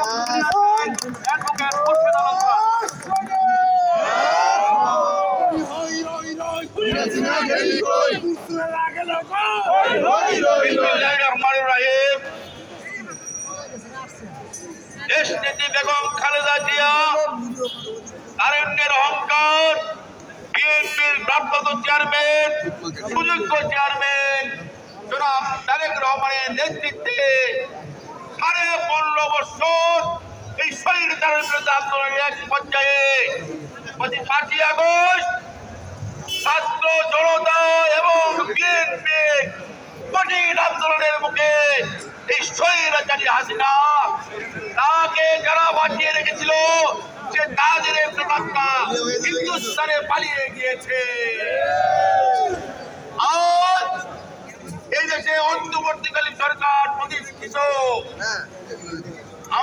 Advocate মুর্শিদ আলম বেগম খালেদা জিয়া তারুণ্যের অহংকার বিএনপির প্রাপ্ত চেয়ারম্যান সুযোগ্য চেয়ারম্যান জনাব তারেক রহমানের নেতৃত্বে সাড়ে পনেরো বছর এই শরীর তারের বিরুদ্ধে আন্দোলনের এক পর্যায়ে। পাঁচই আগস্ট ছাত্র জনতা এবং বিএনপি কঠিন আন্দোলনের মুখে এই স্বৈরাচারী হাসিনা, তাকে যারা বাঁচিয়ে রেখেছিল, সে তাদের প্রেমাত্মা হিন্দুস্তানে পালিয়ে গিয়েছে। আজ এই দেশে অন্তর্বর্তীকালীন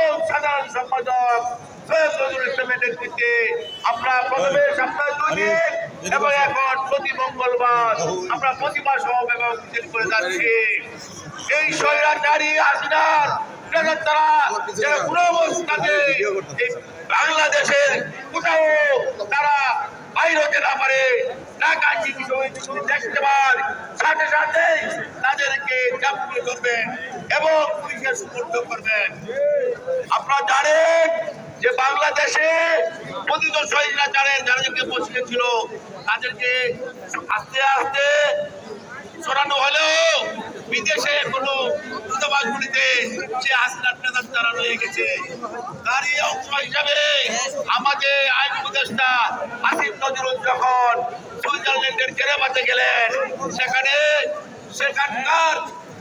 এবং সাধারণ সম্পাদক সৈয়দ নজরুল ইসলামের নেতৃত্বে আমরা প্রথমে সপ্তাহ দুই দিন এবং এখন প্রতি মঙ্গলবার আমরা প্রতিমা সমাবেশ মিছিল করে যাচ্ছি। এই স্বৈরাচারী হাসিনার তারা যারা কোনো অবস্থাতে বাংলাদেশের কোথাও তারা বাইর হতে না পারে চিঠি সমিতি যদি দেখতে পান সাথে সাথে তাদেরকে চাপিয়ে করবেন এবং পুলিশের সুপর্দ করবেন আপনারা জানেন যে বাংলাদেশে পতিত স্বৈরাচারের যাদেরকে বসিয়েছিল তাদেরকে আস্তে আস্তে সরানো হলেও বিদেশে কোনো দূতাবাসগুলিতে যে হাসিনার নেতার তারা রয়ে গেছে। তারই অংশ হিসাবে আমাদের আইন উপদেষ্টা আসিফ নজরুল যখন সুইজারল্যান্ডের জেনেভাতে গেলেন, সেখানে সেখানকার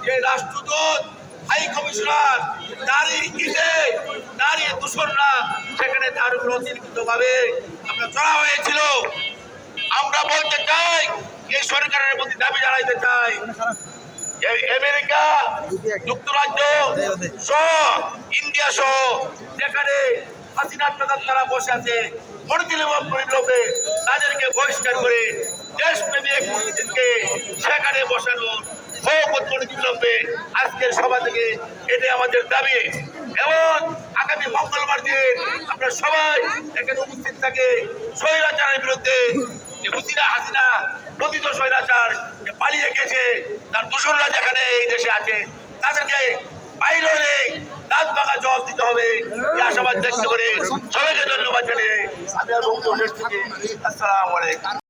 যে রাষ্ট্রদূত হাই কমিশনার তারই ইঙ্গিতে তারই দূষণরা সেখানে তার উপর অতিরিক্তভাবে আমরা চড়া হয়েছিল। আমরা বলতে চাই, এই সরকারের প্রতি দাবি জানাইতে চাই আমেরিকা, যুক্তরাজ্য সহ ইন্ডিয়া সহ যেখানে হাসিনার প্রধান তারা বসে আছে পরিলোভে তাদেরকে বহিষ্কার করে দেশপ্রেমী সেখানে বসানো পালিয়ে গেছে, তার দূষণরা যেখানে এই দেশে আছে, তাদেরকে বাইরে হলে দাঁত ভাঙা জবাব দিতে হবে। আশাবাদ ব্যক্ত করে সবাইকে ধন্যবাদ জানিয়ে আমি আর বক্তব্য শেষ থেকে আসসালামু